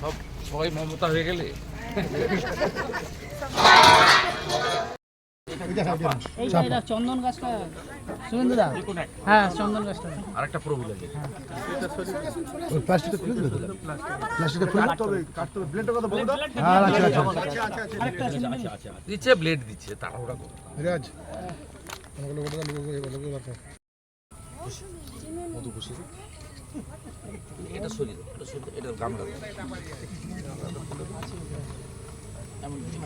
সব সবাই মমতা হয়ে গেলে চন্দন গাছটা শুভেন্দুদা হ্যাঁ চন্দন গাছটা আরেকটা প্রভু লাগে প্লাস্টিকটা খুলে দিলে প্লাস্টিকটা খুলে দিতে কাটতে হবে ব্লেডের কথা বলো হ্যাঁ আচ্ছা আচ্ছা দিচ্ছে ব্লেড দিচ্ছে তাড়াহুড়া করে রিয়াজ আমাকে লোকটা লোক লোক দরকার মধু বসে এটা সরিয়ে এটা গামলা এমন কিছু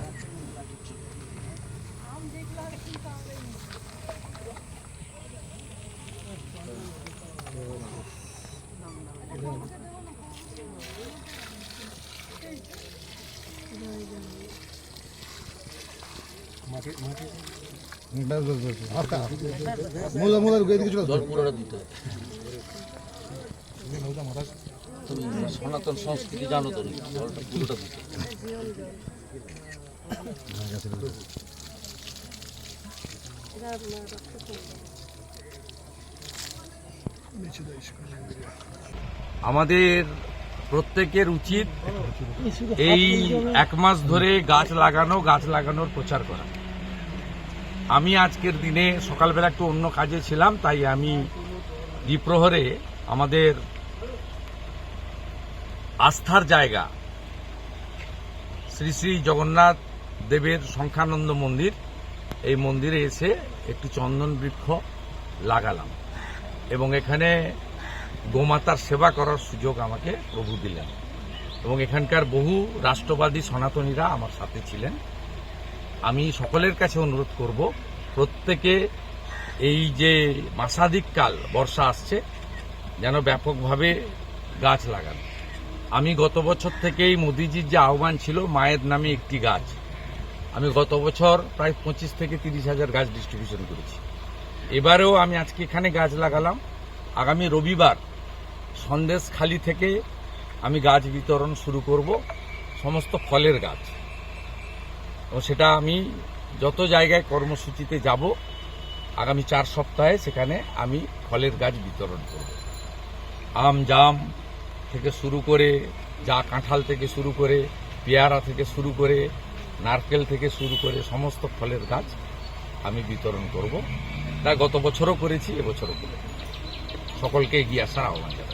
মোলা মোলা জল পুরোটা দিতে হবে। সনাতন সংস্কৃতি জানো তো আমাদের প্রত্যেকের উচিত এই এক মাস ধরে গাছ লাগানো, গাছ লাগানোর প্রচার করা। আমি আজকের দিনে সকালবেলা একটু অন্য কাজে ছিলাম, তাই আমি দ্বিপ্রহরে আমাদের আস্থার জায়গা। শ্রী শ্রী জগন্নাথ দেবের সংখ্যানন্দ মন্দির। এই মন্দিরে এসে একটু চন্দন বৃক্ষ লাগালাম এবং এখানে গোমাতার সেবা করার সুযোগ আমাকে প্রভু দিলেন এবং এখানকার বহু রাষ্ট্রবাদী সনাতনীরা আমার সাথে ছিলেন। আমি সকলের কাছে অনুরোধ করব, প্রত্যেকে এই যে মাসাধিক কাল, বর্ষা আসছে, যেন ব্যাপকভাবে গাছ লাগান। আমি গত বছর থেকেই মোদিজির যে আহ্বান ছিল, মায়ের নামে একটি গাছ। আমি গত বছর প্রায় পঁচিশ থেকে তিরিশ হাজার গাছ ডিস্ট্রিবিউশন করেছি। এবারেও আমি আজকে এখানে গাছ লাগালাম। আগামী রবিবার সন্দেশখালি থেকে আমি গাছ বিতরণ শুরু করব, সমস্ত ফলের গাছ। এবং সেটা আমি যত জায়গায় কর্মসূচিতে যাব, আগামী চার সপ্তাহে সেখানে আমি ফলের গাছ বিতরণ করব। আম, জাম থেকে শুরু করে যা কাঁঠাল থেকে শুরু করে পেয়ারা থেকে শুরু করে নারকেল থেকে শুরু করে সমস্ত ফলের গাছ আমি বিতরণ করব। তা গত বছরও করেছি, এবছরও করে সকলকে এগিয়ে আসার আহ্বান